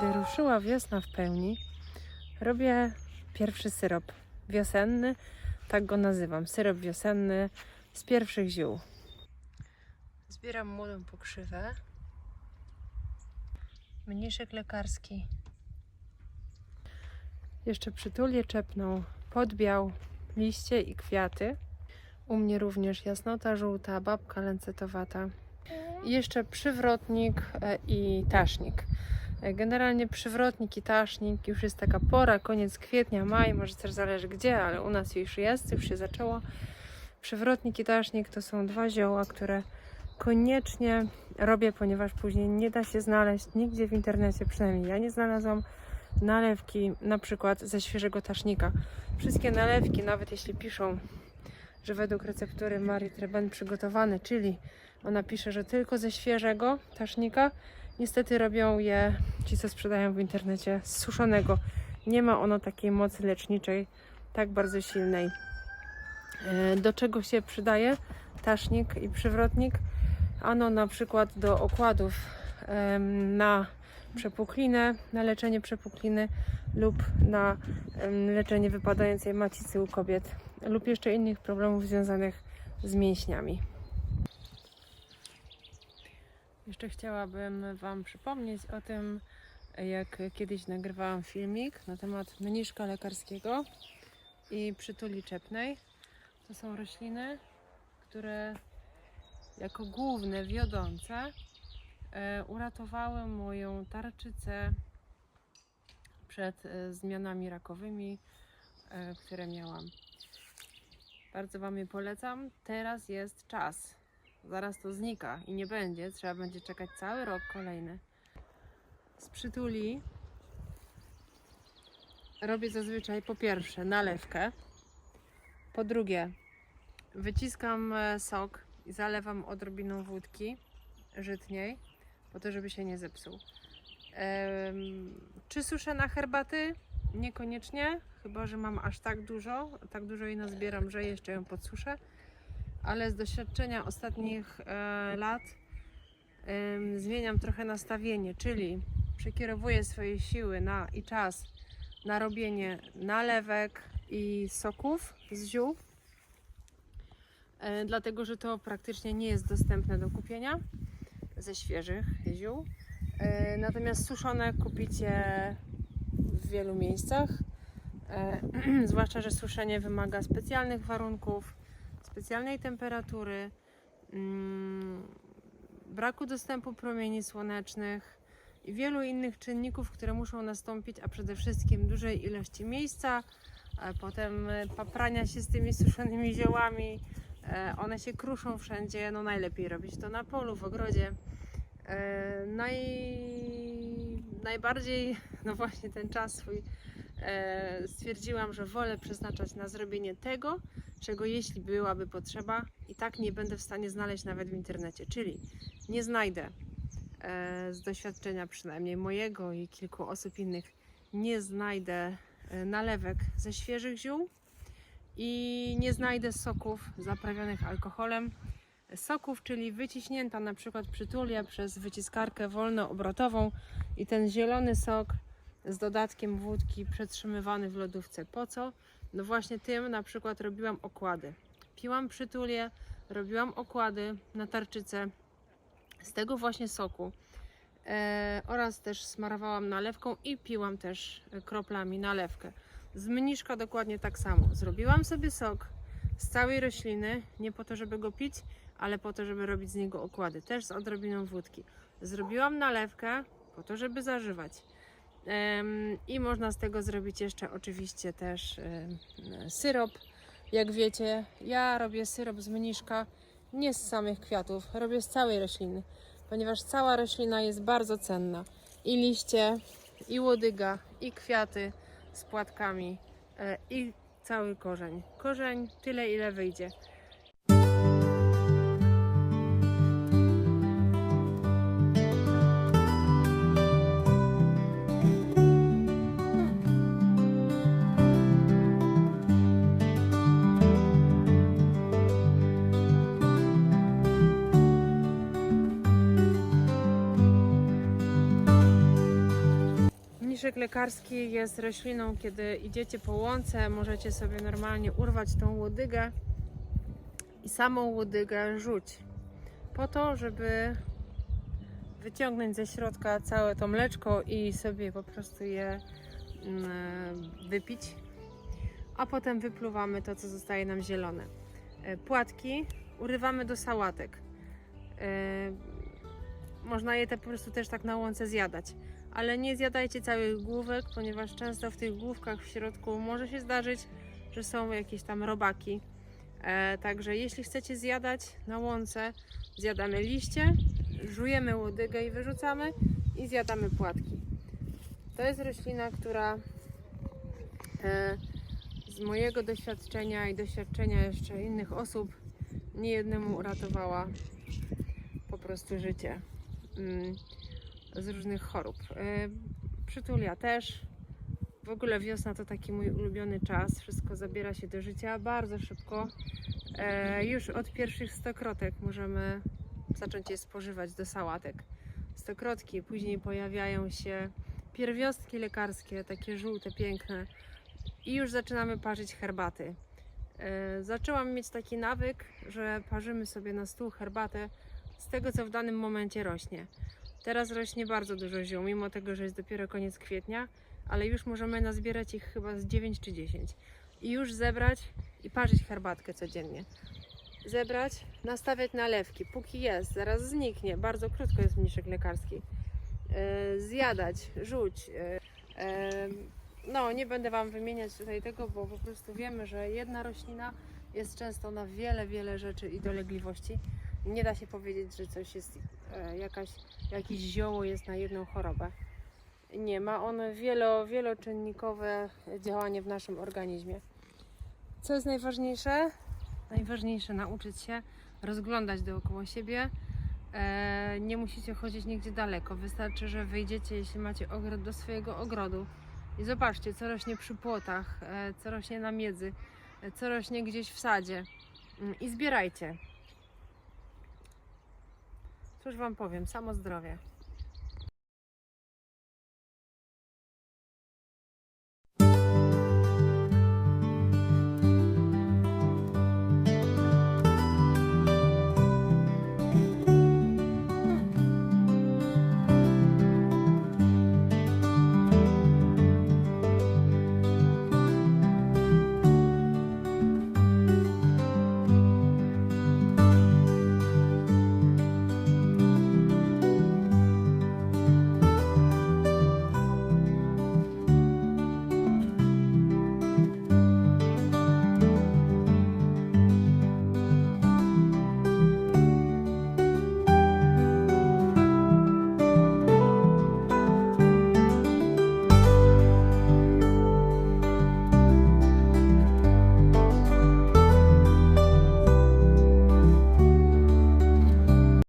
Kiedy ruszyła wiosna w pełni, robię pierwszy syrop wiosenny, tak go nazywam. Syrop wiosenny z pierwszych ziół. Zbieram młodą pokrzywę. Mniszek lekarski. Jeszcze przytulię czepną, podbiał liście i kwiaty. U mnie również jasnota żółta, babka lancetowata. I jeszcze przywrotnik e, i tasznik. E, Generalnie przywrotnik i tasznik już jest taka pora, koniec kwietnia, maj, może też zależy gdzie, ale u nas już jest, już się zaczęło. Przywrotnik i tasznik to są dwa zioła, które koniecznie robię, ponieważ później nie da się znaleźć nigdzie w internecie, przynajmniej ja nie znalazłam nalewki na przykład ze świeżego tasznika. Wszystkie nalewki, nawet jeśli piszą, że według receptury Marii Treben przygotowany, czyli ona pisze, że tylko ze świeżego tasznika, niestety robią je ci, co sprzedają w internecie z suszonego. Nie ma ono takiej mocy leczniczej tak bardzo silnej. E, Do czego się przydaje tasznik i przywrotnik? Ano na przykład do okładów na przepuklinę, na leczenie przepukliny lub na leczenie wypadającej macicy u kobiet lub jeszcze innych problemów związanych z mięśniami. Jeszcze chciałabym Wam przypomnieć o tym, jak kiedyś nagrywałam filmik na temat mniszka lekarskiego i przytuli czepnej. To są rośliny, które jako główne, wiodące e, uratowały moją tarczycę przed e, zmianami rakowymi, e, które miałam. Bardzo Wam je polecam. Teraz jest czas. Zaraz to znika i nie będzie. Trzeba będzie czekać cały rok kolejny. Z przytuli robię zazwyczaj po pierwsze nalewkę. Po drugie wyciskam e, sok i zalewam odrobiną wódki żytniej, po to, żeby się nie zepsuł. Czy suszę na herbaty? Niekoniecznie, chyba że mam aż tak dużo, tak dużo jej nazbieram, że jeszcze ją podsuszę. Ale z doświadczenia ostatnich e, lat zmieniam trochę nastawienie, czyli przekierowuję swoje siły na, i czas na robienie nalewek i soków z ziół, e, dlatego że to praktycznie nie jest dostępne do kupienia ze świeżych ziół. E, Natomiast suszone kupicie w wielu miejscach. Zwłaszcza, że suszenie wymaga specjalnych warunków, specjalnej temperatury, mm, braku dostępu promieni słonecznych i wielu innych czynników, które muszą nastąpić, a przede wszystkim dużej ilości miejsca, potem e, paprania się z tymi suszonymi ziołami. E, One się kruszą wszędzie, no najlepiej robić to na polu, w ogrodzie. E, Naj... Najbardziej, no właśnie ten czas swój stwierdziłam, że wolę przeznaczać na zrobienie tego, czego jeśli byłaby potrzeba, i tak nie będę w stanie znaleźć nawet w internecie. Czyli nie znajdę e, z doświadczenia przynajmniej mojego i kilku osób innych, nie znajdę e, nalewek ze świeżych ziół i nie znajdę soków zaprawionych alkoholem. Soków, czyli wyciśnięta na przykład przytulia przez wyciskarkę wolnoobrotową i ten zielony sok z dodatkiem wódki przetrzymywany w lodówce. Po co? No właśnie tym na przykład robiłam okłady. Piłam przytulię, robiłam okłady na tarczycę z tego właśnie soku e, oraz też smarowałam nalewką i piłam też kroplami nalewkę. Z mniszka dokładnie tak samo. Zrobiłam sobie sok z całej rośliny, nie po to, żeby go pić, ale po to, żeby robić z niego okłady, też z odrobiną wódki. Zrobiłam nalewkę po to, żeby zażywać. I można z tego zrobić jeszcze oczywiście też syrop. Jak wiecie, ja robię syrop z mniszka nie z samych kwiatów, robię z całej rośliny, ponieważ cała roślina jest bardzo cenna. I liście, i łodyga, i kwiaty z płatkami, e, i cały korzeń. Korzeń tyle, ile wyjdzie. Mniszek lekarski jest rośliną, kiedy idziecie po łące, możecie sobie normalnie urwać tą łodygę i samą łodygę rzuć. Po to, żeby wyciągnąć ze środka całe to mleczko i sobie po prostu je mm, wypić. A potem wypluwamy to, co zostaje nam zielone. E, Płatki urywamy do sałatek. E, Można je te po prostu też tak na łące zjadać. Ale nie zjadajcie całych główek, ponieważ często w tych główkach w środku może się zdarzyć, że są jakieś tam robaki. E, także jeśli chcecie zjadać na łące, zjadamy liście, żujemy łodygę i wyrzucamy i zjadamy płatki. To jest roślina, która e, z mojego doświadczenia i doświadczenia jeszcze innych osób niejednemu uratowała po prostu życie mm, z różnych chorób. E, Przytulia też. W ogóle wiosna to taki mój ulubiony czas. Wszystko zabiera się do życia bardzo szybko. E, już od pierwszych stokrotek możemy zacząć je spożywać do sałatek. Stokrotki, później pojawiają się pierwiostki lekarskie, takie żółte, piękne i już zaczynamy parzyć herbaty. E, zaczęłam mieć taki nawyk, że parzymy sobie na stół herbatę z tego, co w danym momencie rośnie. Teraz rośnie bardzo dużo ziół, mimo tego, że jest dopiero koniec kwietnia, ale już możemy nazbierać ich chyba z 9 czy 10 i już zebrać i parzyć herbatkę codziennie. Zebrać, nastawiać nalewki, póki jest, zaraz zniknie, bardzo krótko jest mniszek lekarski. E, zjadać, rzuć. E, e, no, nie będę Wam wymieniać tutaj tego, bo po prostu wiemy, że jedna roślina jest często na wiele, wiele rzeczy i dolegliwości. Nie da się powiedzieć, że coś jest, e, jakaś, jakieś zioło jest na jedną chorobę. Nie, ma on wielo, wieloczynnikowe działanie w naszym organizmie. Co jest najważniejsze? Najważniejsze nauczyć się rozglądać dookoła siebie. E, nie musicie chodzić nigdzie daleko. Wystarczy, że wyjdziecie, jeśli macie ogród, do swojego ogrodu i zobaczcie, co rośnie przy płotach, e, co rośnie na miedzy, co rośnie gdzieś w sadzie. Mm, I zbierajcie. Cóż Wam powiem, samo zdrowie.